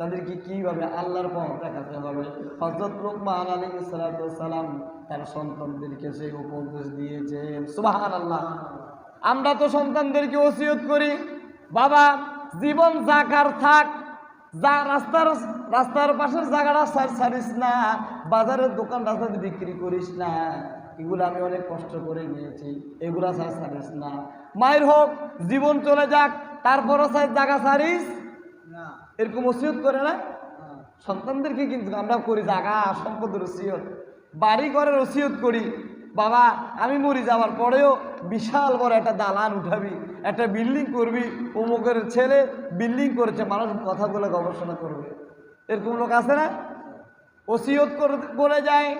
তাদেরকে কীভাবে আল্লাহর পথ দেখাতে হবে? হজরত লোকমান আলী সালাম তার সন্তানদেরকে সেই উপদেশ দিয়েছেন। সুবাহান আল্লাহ আমরা তো সন্তানদেরকে ওসিয়ত করি। বাবা, জীবন জাকার থাক। যা রাস্তার রাস্তার পাশের জায়গাটা সার সারিস না। বাজারের দোকান, রাস্তাতে বিক্রি করিস না। এগুলো আমি অনেক কষ্ট করে নিয়েছি। এগুলা সার সারিস না। মায়ের হোক, জীবন চলে যাক, তারপরও সার জায়গা সারিস এরকম ওসিয়ত করে না? সন্তানদেরকে কিন্তু আমরা করি জাগা সম্পদের ওসিয়ত। বাড়ি ঘরের ওসিয়ত করি। বাবা, আমি মরি যাওয়ার পরেও বিশাল বড় একটা দালান উঠাবি, একটা বিল্ডিং করবি, অমুকের ছেলে বিল্ডিং করেছে, মানুষ কথাগুলো গবেষণা করবে। এরকম লোক আছে না? ওসিয়ত করে- যায়।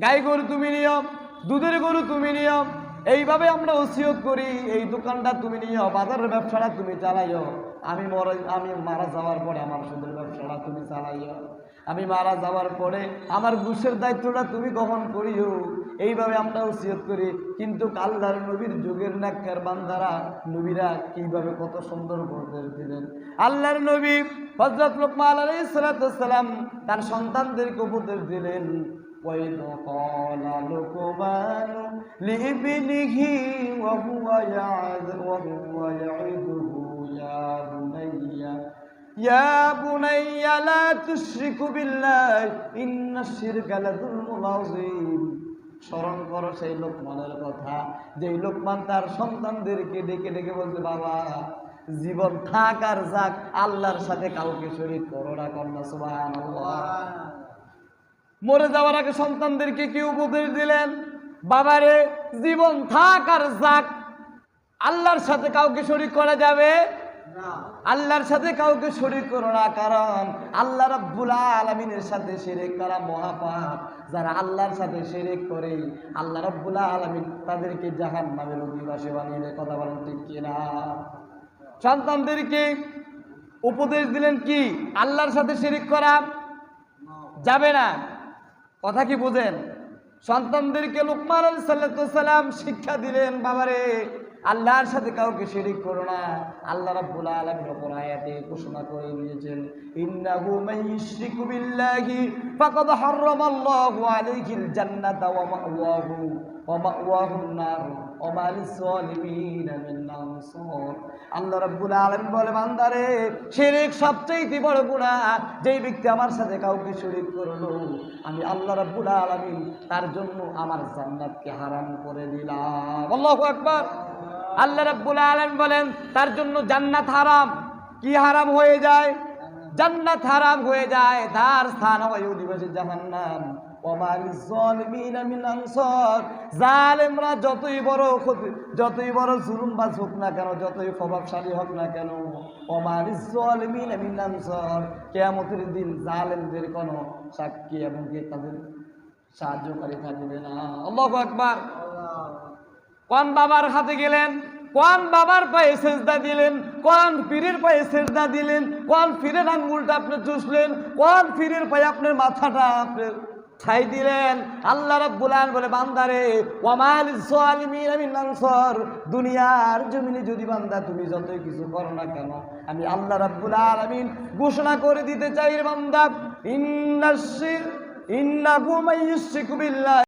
গাই গরু তুমি নিয়ম, দুধের গরু তুমি নিয়ম। এইভাবে আমরা ওসিয়ত করি, এই দোকানটা তুমি নিও বাজারের ব্যবসাটা তুমি চালাইও। আমি মর, আমি মারা যাওয়ার পরে আমার সুদের ব্যবসাটা তুমি চালাইও। আমি মারা যাওয়ার পরে আমার ঘুষের দায়িত্বটা তুমি গ্রহণ করিও। এইভাবে আমরা ওসিয়ত করি। কিন্তু আল্লাহর নবীর যুগের নাক্কার বান্দারা, নবীরা কীভাবে কত সুন্দর উপদেশ দিলেন। আল্লাহর নবী হজরত লোকমান আলাইহিস সালাম তার সন্তানদেরকে উপদেশ দিলেন وإذ قال لقمان لابنه وهو يعظ وهو يعظه يا بني يا بني لا تشرك بالله إن الشرك لظلم عظيم স্মরণ করো সেই লোকমানের কথা যেই লোকমান তার সন্তানদেরকে ডেকে ডেকে বলছে বাবা জীবন থাক আর যাক আল্লাহর সাথে কাউকে শরীর করো না কন্যা সুবাহ মরে যাওয়ার আগে সন্তানদেরকে কি উপদেশ দিলেন? বাবারে, জীবন থাক আর যাক। আল্লাহর সাথে কাউকে শরীক করা যাবে? আল্লাহর সাথে কাউকে শরীক করো না, কারণ আল্লাহ রাব্বুল আলমিনের সাথে শিরিক করা মহাপাপ। যারা আল্লাহর সাথে শিরিক করে, আল্লাহ রাব্বুল আলমিন তাদেরকে জাহান নামের অধিবাসী বানিয়ে। কথা বলেন ঠিক কিনা? সন্তানদেরকে উপদেশ দিলেন কি? আল্লাহর সাথে শিরিক করা যাবে না। কথা কি বুঝেন? সন্তানদেরকে লুকমান সাল্লাম শিক্ষা দিলেন, বাবারে, আল্লাহর সাথে কাউকে শিরিক করো না। আল্লাহ রাব্বুল আলামিন অপর আয়াতে ঘোষণা করে দিয়েছেন, ইন্নাহু ইউশরিকু বিল্লাহি ফাকাদ হারামাল্লাহু আলাইহিল জান্নাতা ওয়া মাওয়াহু, ওয়া মাওয়াহুন নার। সবচেয়ে যেই ব্যক্তি আমার সাথে কাউকে করল, আমি তার জন্য আমার জান্নাতকে হারাম করে দিলাম। আকবার। আল্লাহ রাব্বুল আলামিন বলেন, তার জন্য জান্নাত হারাম। কি হারাম হয়ে যায়? জান্নাত হারাম হয়ে যায়। তার স্থান হয় অধিবাসী জাহান্নাম। জালেমরা যতই বড় ক্ষতি যতই বড় জুলুমবাজ হোক না কেন, যতই প্রভাবশালী হোক না কেন ওমালিস জালিমিনা মিন আনসার। কিয়ামতের দিন জালেমদের কোনো সাক্ষী এবং কি তাদের সাহায্যকারী থাকবে না। আল্লাহু আকবার। কোন বাবার হাতে গেলেন? কোন বাবার পায়ে সেজদা দিলেন? কোন পীরের পায়ে সেজদা দিলেন? কোন পীরের আঙ্গুলটা আপনি চুষলেন? কোন পীরের পায়ে আপনার মাথাটা আপনি ছাই দিলেন, আল্লাহ রাব্বুল আলামিন বলে, বান্দারে, ওয়ামাল জালিমিন মিন আনসার দুনিয়ার জমিনে যদি বান্দা তুমি যতই কিছু করো না কেন, আমি আল্লাহ রাব্বুল আলমিন ঘোষণা করে দিতে চাই বান্দা। ইন্নাসির ইন্না বিল্লাহ।